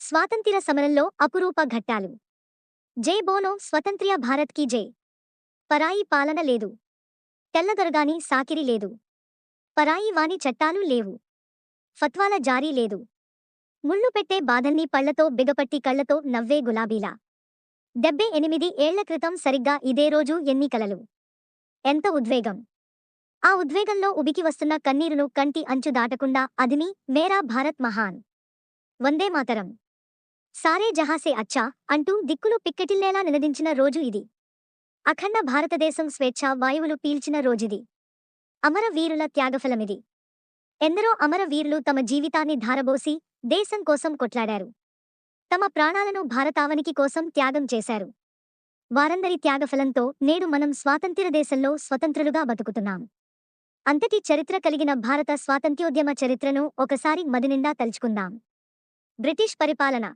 స్వాతంత్ర్య సమరంలో అపురూప ఘట్టాలు. జై బోనో స్వతంత్ర్య భారత్కి జై. పరాయి పాలన లేదు. తెల్లదొరగాని సాకిరి లేదు. పరాయి వాని చట్టాలు లేవు. ఫత్వాల జారీ లేదు. ముళ్ళు పెట్టే బాధల్ని పళ్ళతో బిగపట్టి కళ్ళతో నవ్వే గులాబీలా. డెబ్బై ఎనిమిది ఏళ్ళ క్రితం సరిగ్గా ఇదే రోజు ఎన్నికలలు. ఎంత ఉద్వేగం. ఆ ఉద్వేగంలో ఉబికి వస్తున్న కన్నీరును కంటి అంచు దాటకుండా అదిమి మేరా భారత్ మహాన్. వందే మాతరం. సారే జహాసే అచ్చా అంటూ దిక్కులు పిక్కటిల్లేలా నినదించిన రోజు ఇది. అఖండ భారతదేశం స్వేచ్ఛ వాయువులు పీల్చిన రోజిది. అమరవీరుల త్యాగఫలమిది. ఎందరో అమరవీరులు తమ జీవితాన్ని ధారబోసి దేశం కోసం కొట్లాడారు. తమ ప్రాణాలను భారతావనికి కోసం త్యాగం చేశారు. వారందరి త్యాగఫలంతో నేడు మనం స్వాతంత్ర్య దేశంలో స్వతంత్రులుగా బతుకుతున్నాం. అంతటి చరిత్ర కలిగిన భారత స్వాతంత్ర్యోద్యమ చరిత్రను ఒకసారి మదినిండా తలుచుకుందాం. బ్రిటిష్ పరిపాలన.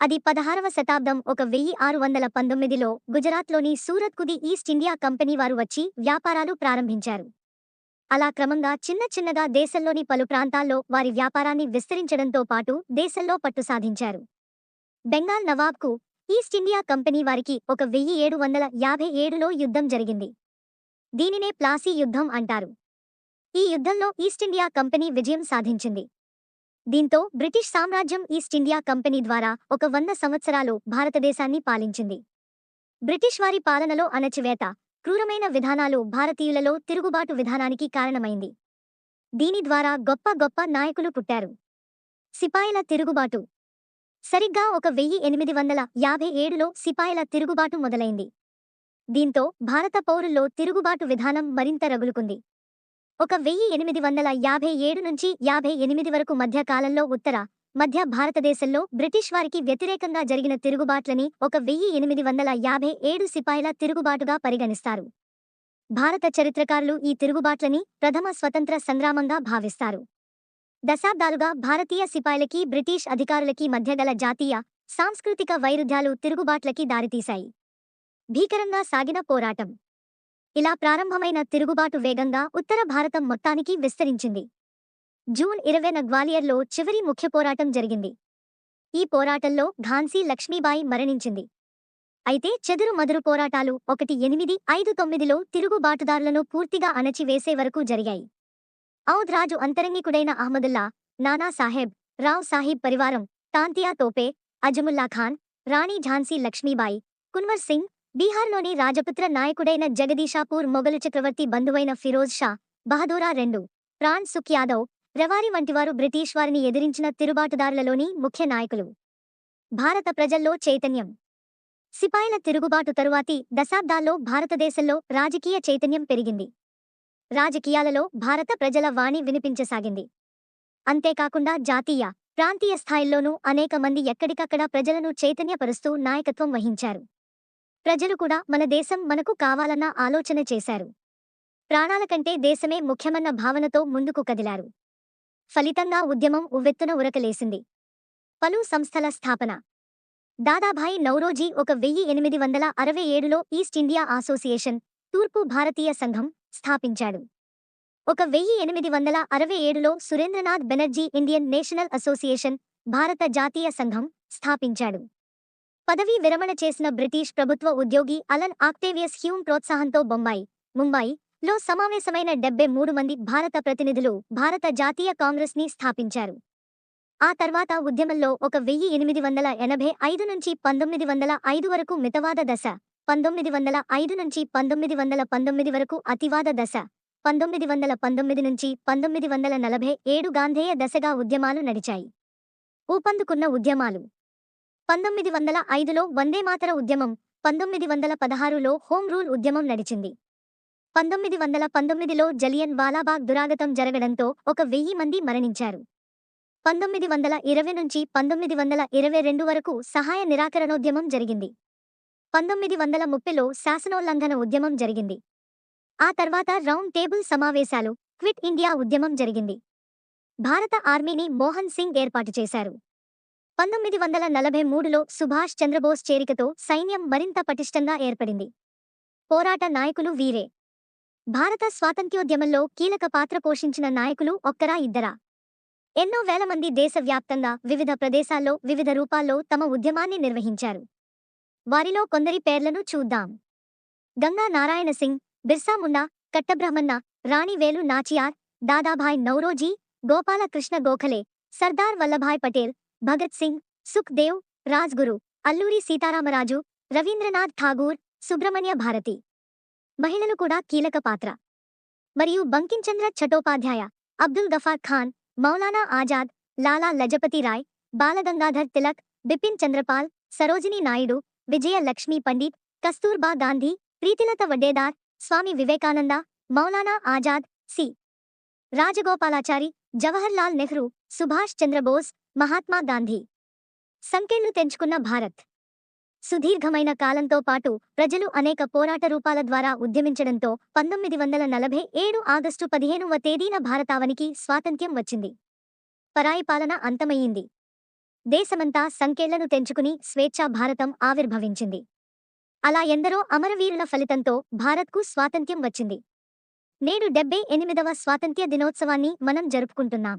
అది పదహారవ శతాబ్దం ఒక వెయ్యి ఆరు వందల పంతొమ్మిదిలో గుజరాత్లోని సూరత్కుది ఈస్ట్ ఇండియా కంపెనీ వారు వచ్చి వ్యాపారాలు ప్రారంభించారు. అలా క్రమంగా చిన్న చిన్నగా దేశంలోని పలు ప్రాంతాల్లో వారి వ్యాపారాన్ని విస్తరించడంతో పాటు దేశంలో పట్టు సాధించారు. బెంగాల్ నవాబ్కు ఈస్ట్ ఇండియా కంపెనీ వారికి ఒక వెయ్యి ఏడు వందల యాభై ఏడులో యుద్ధం జరిగింది. దీనినే ప్లాసీ యుద్ధం అంటారు. ఈ యుద్ధంలో ఈస్ట్ ఇండియా కంపెనీ విజయం సాధించింది. దీంతో బ్రిటిష్ సామ్రాజ్యం ఈస్ట్ ఇండియా కంపెనీ ద్వారా ఒక వంద సంవత్సరాలు భారతదేశాన్ని పాలించింది. బ్రిటిష్ వారి పాలనలో అణచివేత క్రూరమైన విధానాలు భారతీయులలో తిరుగుబాటు విధానానికి కారణమైంది. దీని ద్వారా గొప్ప గొప్ప నాయకులు పుట్టారు. సిపాయిల తిరుగుబాటు. సరిగ్గా ఒక వెయ్యి ఎనిమిది వందల యాభై ఏడులో సిపాయిల తిరుగుబాటు మొదలైంది. దీంతో భారత పౌరుల్లో తిరుగుబాటు విధానం మరింత రగులుకుంది. ఒక వెయ్యి ఎనిమిది వందల యాభై ఏడు నుంచి యాభై ఎనిమిది వరకు మధ్య కాలంలో ఉత్తర మధ్య భారతదేశంలో బ్రిటిష్ వారికి వ్యతిరేకంగా జరిగిన తిరుగుబాట్లని ఒక వెయ్యి ఎనిమిది వందల యాభై ఏడు సిపాయిల తిరుగుబాటుగా పరిగణిస్తారు. భారత చరిత్రకారులు ఈ తిరుగుబాట్లని ప్రథమ స్వతంత్ర సంగ్రామంగా భావిస్తారు. దశాబ్దాలుగా భారతీయ సిపాయిలకి బ్రిటిష్ అధికారులకి మధ్య గల జాతీయ సాంస్కృతిక వైరుధ్యాలు తిరుగుబాట్లకి దారితీశాయి. భీకరంగా సాగిన పోరాటం. ఇలా ప్రారంభమైన తిరుగుబాటు వేగంగా ఉత్తర భారతం మొత్తానికి విస్తరించింది. జూన్ ఇరవైన గ్వాలియర్లో చివరి ముఖ్య పోరాటం జరిగింది. ఈ పోరాటంలో ఝాన్సీ లక్ష్మీబాయి మరణించింది. అయితే చెదురు మదురు పోరాటాలు ఒకటి ఎనిమిది ఐదు తొమ్మిదిలో తిరుగుబాటుదారులను పూర్తిగా అణచివేసే వరకు జరిగాయి. ఔద్ రాజు అంతరంగికుడైన అహ్మదుల్లా నానా సాహెబ్ రావ్ సాహిబ్ పరివారం తాంతియా తోపే అజముల్లా ఖాన్ రాణి ఝాన్సీ లక్ష్మీబాయి కున్వర్ సింగ్ బీహార్లోని రాజపుత్ర నాయకుడైన జగదీషాపూర్ మొఘలు చక్రవర్తి బంధువైన ఫిరోజ్ షా బహదూరా రెండు ప్రాణ్ సుఖ్ యాదవ్ రవారి వంటివారు బ్రిటిష్ వారిని ఎదిరించిన తిరుగుబాటుదారులలోని ముఖ్య నాయకులు. భారత ప్రజల్లో చైతన్యం. సిపాయిల తిరుగుబాటు తరువాతి దశాబ్దాల్లో భారతదేశంలో రాజకీయ చైతన్యం పెరిగింది. రాజకీయాలలో భారత ప్రజల వాణి వినిపించసాగింది. అంతేకాకుండా జాతీయ ప్రాంతీయ స్థాయిల్లోనూ అనేక మంది ఎక్కడికక్కడ ప్రజలను చైతన్యపరుస్తూ నాయకత్వం వహించారు. ప్రజలు కూడా మన దేశం మనకు కావాలన్న ఆలోచన చేశారు. ప్రాణాల కంటే దేశమే ముఖ్యమన్న భావనతో ముందుకు కదిలారు. ఫలితంగా ఉద్యమం ఉవ్వెత్తున ఉరకలేసింది. పలు సంస్థల స్థాపన. దాదాభాయి నౌరోజీ ఒక వెయ్యి ఎనిమిది వందల అరవై ఏడులో ఈస్ట్ ఇండియా అసోసియేషన్ తూర్పు భారతీయ సంఘం స్థాపించాడు. ఒక వెయ్యి ఎనిమిది వందల అరవై ఏడులో Surendranath Banerjee Indian national association భారత జాతీయ సంఘం స్థాపించాడు. పదవీ విరమణ చేసిన బ్రిటిష్ ప్రభుత్వ ఉద్యోగి అలన్ ఆక్టేవియస్ హ్యూమ్ ప్రోత్సాహంతో బొంబాయి ముంబై లో సమావేశమైన డెబ్బై మూడు మంది భారత ప్రతినిధులు భారత జాతీయ కాంగ్రెస్ని స్థాపించారు. ఆ తర్వాత ఉద్యమంలో ఒక వెయ్యి ఎనిమిది వందల ఎనభై ఐదు నుంచి పంతొమ్మిది వందల ఐదు వరకు మితవాద దశ పంతొమ్మిది వందల ఐదు నుంచి పంతొమ్మిది వందల పంతొమ్మిది వరకు అతివాద దశ పంతొమ్మిది వందల పంతొమ్మిది నుంచి పంతొమ్మిది వందల నలభై ఏడు గాంధేయ దశగా ఉద్యమాలు నడిచాయి. ఊపందుకున్న ఉద్యమాలు పంతొమ్మిది వందల ఐదులో వందేమాతర ఉద్యమం పంతొమ్మిది వందల పదహారులో హోం రూల్ ఉద్యమం నడిచింది. పంతొమ్మిది వందల పంతొమ్మిదిలో జలియన్ వాలాబాగ్ దురాగతం జరగడంతో ఒక వెయ్యి మంది మరణించారు. పంతొమ్మిది వందల ఇరవై నుంచి పంతొమ్మిది వందల ఇరవై రెండు వరకు సహాయ నిరాకరణోద్యమం జరిగింది. పంతొమ్మిది వందల ముప్పైలో శాసనోల్లంఘన ఉద్యమం జరిగింది. ఆ తర్వాత రౌండ్ టేబుల్ సమావేశాలు క్విట్ ఇండియా ఉద్యమం జరిగింది. భారత ఆర్మీని మోహన్ సింగ్ ఏర్పాటు చేశారు. పంతొమ్మిది వందల నలభై మూడులో సుభాష్ చంద్రబోస్ చేరికతో సైన్యం మరింత పటిష్టంగా ఏర్పడింది. పోరాట నాయకులు వీరే. భారత స్వాతంత్ర్యోద్యమంలో కీలక పాత్ర పోషించిన నాయకులు ఒక్కరా ఇద్దరా? ఎన్నో వేల మంది దేశవ్యాప్తంగా వివిధ ప్రదేశాల్లో వివిధ రూపాల్లో తమ ఉద్యమాన్ని నిర్వహించారు. వారిలో కొందరి పేర్లను చూద్దాం. గంగా నారాయణ సింగ్ బిర్సాముండా కట్టబ్రహ్మన్న రాణివేలు నాచియార్ దాదాభాయ్ నౌరోజీ గోపాలకృష్ణ గోఖలే సర్దార్ వల్లభాయ్ పటేల్ భగత్ సింగ్ సుఖ్ దేవ్ రాజ్గురు అల్లూరి సీతారామరాజు రవీంద్రనాథ్ ఠాగూర్ సుబ్రహ్మణ్య భారతి. మహిళలు కూడా కీలక పాత్ర. మరియు బంకించంద్ర చటోపాధ్యాయ అబ్దుల్ గఫార్ ఖాన్ మౌలానా ఆజాద్ లాలా లజపతి రాయ్ బాలగంగాధర్ తిలక్ బిపిన్ చంద్రపాల్ సరోజినీ నాయుడు విజయ లక్ష్మీ పండిత్ కస్తూర్బా గాంధీ ప్రీతిలత వడ్డేదార్ స్వామి వివేకానంద మౌలానా ఆజాద్ సి. రాజగోపాలాచారి జవహర్లాల్ నెహ్రూ సుభాష్ చంద్రబోస్ మహాత్మా గాంధీ. సంకెళ్ళు తెంచుకున్న భారత్. సుదీర్ఘమైన కాలంతో పాటు ప్రజలు అనేక పోరాట రూపాల ద్వారా ఉద్యమించడంతో పంతొమ్మిది వందల నలభై ఏడు ఆగస్టు పదిహేనువ తేదీన భారతావనికి స్వాతంత్ర్యం వచ్చింది. పరాయి పాలన అంతమయ్యింది దేశమంతా సంకేళ్ళను తెంచుకుని స్వేచ్ఛా భారతం ఆవిర్భవించింది. అలా ఎందరో అమరవీరుల ఫలితంతో భారత్కు స్వాతంత్ర్యం వచ్చింది. నేడు డెబ్బై ఎనిమిదవ స్వాతంత్ర్య దినోత్సవాన్ని మనం జరుపుకుంటున్నాం.